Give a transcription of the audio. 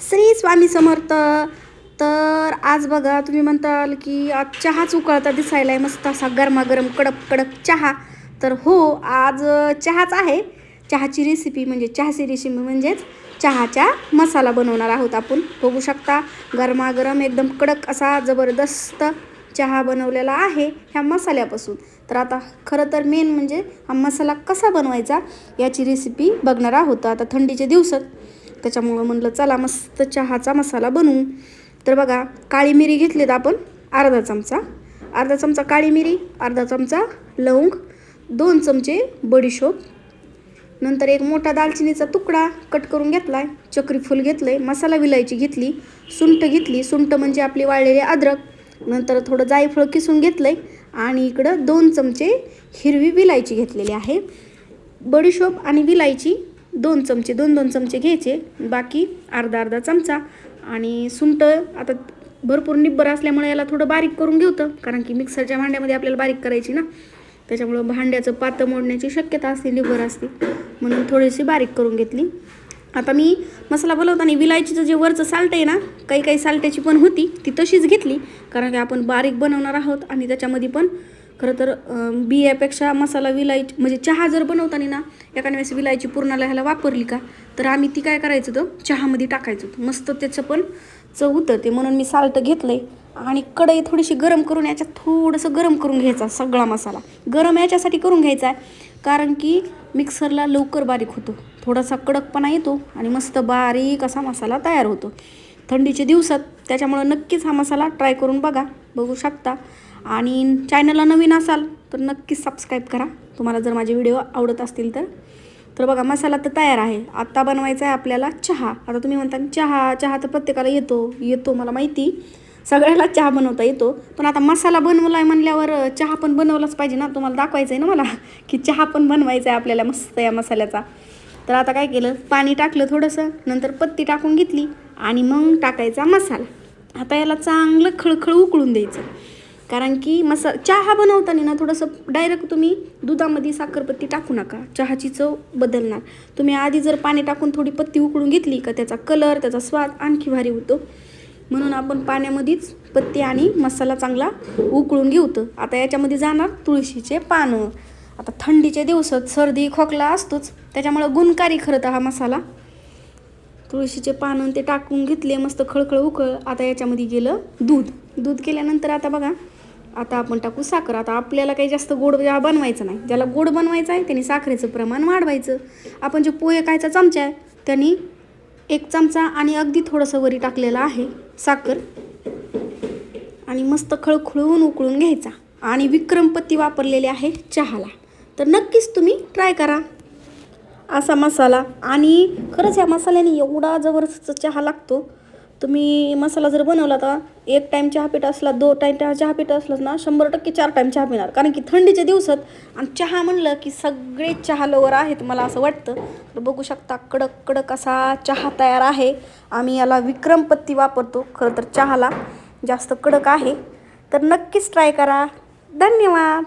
श्री स्वामी समर्थ. तर आज बघा तुम्ही म्हणताल की आज चहाच उकळता दिसायला आहे मस्त असा गरमागरम कडक कडक चहा. तर हो आज चहाच आहे. चहाची रेसिपी म्हणजे चहाची रेसिपी म्हणजेच चहाचा मसाला बनवणार आहोत आपण. बघू शकता गरमागरम एकदम कडक असा जबरदस्त चहा बनवलेला आहे ह्या मसाल्यापासून. तर आता खरं तर मेन म्हणजे हा मसाला कसा बनवायचा याची रेसिपी बघणार आहोत. आता थंडीचे दिवसात त्याच्यामुळं म्हणलं चला मस्त चहाचा मसाला बनवू. तर बघा काळी मिरी घेतलीत आपण अर्धा चमचा. अर्धा चमचा काळी मिरी अर्धा चमचा लवंग दोन चमचे बडीशोप. नंतर एक मोठा दालचिनीचा तुकडा कट करून घेतलाय चक्री घेतलं घेतलंय मसाला विलायची घेतली सुंठ घेतली. सुंठ म्हणजे आपली वाळलेली अद्रक. नंतर थोडं जायफळ किसून घेतलंय आणि इकडं दोन चमचे हिरवी विलायची घेतलेली आहे. बडीशोप आणि विलायची दोन चमचे दोन दोन चमचे घ्यायचे. बाकी अर्धा अर्धा चमचा. आणि सुंट आता भरपूर निब्बर असल्यामुळे याला थोडं बारीक करून घेवतं कारण की मिक्सरच्या भांड्यामध्ये आपल्याला बारीक करायची ना. त्याच्यामुळं भांड्याचं पातं मोडण्याची शक्यता असते निब्बर असते. म्हणून थोडीशी बारीक करून घेतली. आता मी मसाला बनवताना विलायचीचं जे वरचं साल्ट आहे ना काही काही साल्ट्याची पण होती ती तशीच घेतली. कारण की आपण बारीक बनवणार आहोत आणि त्याच्यामध्ये पण खरं तर बियापेक्षा मसाला विलायची म्हणजे चहा जर बनवताना ना एखाद्या वेळेस विलायची पूर्णाला ह्याला वापरली का तर आम्ही ती काय करायचं होतं चहामध्ये टाकायचं. होतं मस्त त्याचं पण चव उतरते. म्हणून मी साल्ट घेतलं आहे आणि कढई थोडीशी गरम करून याच्यात थोडंसं गरम करून घ्यायचा सगळा मसाला. गरम याच्यासाठी करून घ्यायचा आहे कारण की मिक्सरला लवकर बारीक होतो. थोडासा कडकपणा येतो आणि मस्त बारीक असा मसाला तयार होतो. थंडीचे दिवसात त्याच्यामुळं नक्कीच हा मसाला ट्राय करून बघा. बघू शकता. आणि चॅनलला नवीन असाल तर नक्कीच सबस्क्राईब करा. तुम्हाला जर माझे व्हिडिओ आवडत असतील तर. तर बघा मसाला तर तयार आहे. आत्ता बनवायचा आहे आपल्याला चहा. आता तुम्ही म्हणता चहा चहा तर प्रत्येकाला येतो. येतो मला माहिती. सगळ्याला चहा बनवता येतो. पण आता मसाला बनवला आहे म्हणल्यावर चहा पण बनवलाच पाहिजे ना? तुम्हाला दाखवायचं आहे ना मला? की चहा पण बनवायचा आहे आपल्याला मस्त या मसाल्याचा. तर आता काय केलं? पाणी टाकलं थोडंसं. नंतर पत्ती टाकून घेतली आणि मग टाकायचा मसाला. आता याला चांगलं खळखळ उकळून द्यायचं. कारण की मसा चहा बनवताना ना थोडंसं डायरेक्ट तुम्ही दुधामध्ये साखरपत्ती टाकू नका. चहाची चव बदलणार. तुम्ही आधी जर पाणी टाकून थोडी पत्ती उकळून घेतली का त्याचा कलर त्याचा स्वाद आणखी भारी होतो. म्हणून आपण पाण्यामध्येच पत्ती आणि मसाला चांगला उकळून घेऊतं आता याच्यामध्ये जाणार तुळशीचे पानं. आता थंडीच्या दिवसात सर्दी खोकला असतोच. त्याच्यामुळं गुणकारी खरं तर हा मसाला. तुळशीचे पानं ते टाकून घेतले मस्त खळखळ उकळ. आता याच्यामध्ये गेलं दूध. दूध केल्यानंतर आता बघा आता आपण टाकू साखर. आता आपल्याला काही जास्त गोड चहा बनवायचं नाही ज्याला गोड बनवायचं आहे त्यांनी साखरेचं प्रमाण वाढवायचं. आपण जे पोहे खायचा चमचा आहे त्यांनी एक चमचा आणि अगदी थोडंसं वरी टाकलेलं आहे साखर. आणि मस्त खळखळून उकळून घ्यायचा. आणि विक्रमपत्ती वापरलेली आहे चहाला. तर नक्कीच तुम्ही ट्राय करा. असा मसाला. आणि खरंच या मसाल्याने एवढा जबरदस्त चहा लागतो. तुम्ही मसाला जर बनवला तर एक टाईम चहा पीठ असला दो टाईम चहा पीठ असलं ना शंभर टक्के चार टाईम चहा पिणार. कारण की थंडीच्या दिवसात आणि चहा म्हणलं की सगळे चहा लवर आहेत मला असं वाटतं. तर बघू शकता कडक कडक असा चहा तयार आहे. आम्ही याला विक्रमपत्ती वापरतो खरं तर चहाला जास्त कडक आहे. तर नक्कीच ट्राय करा. धन्यवाद!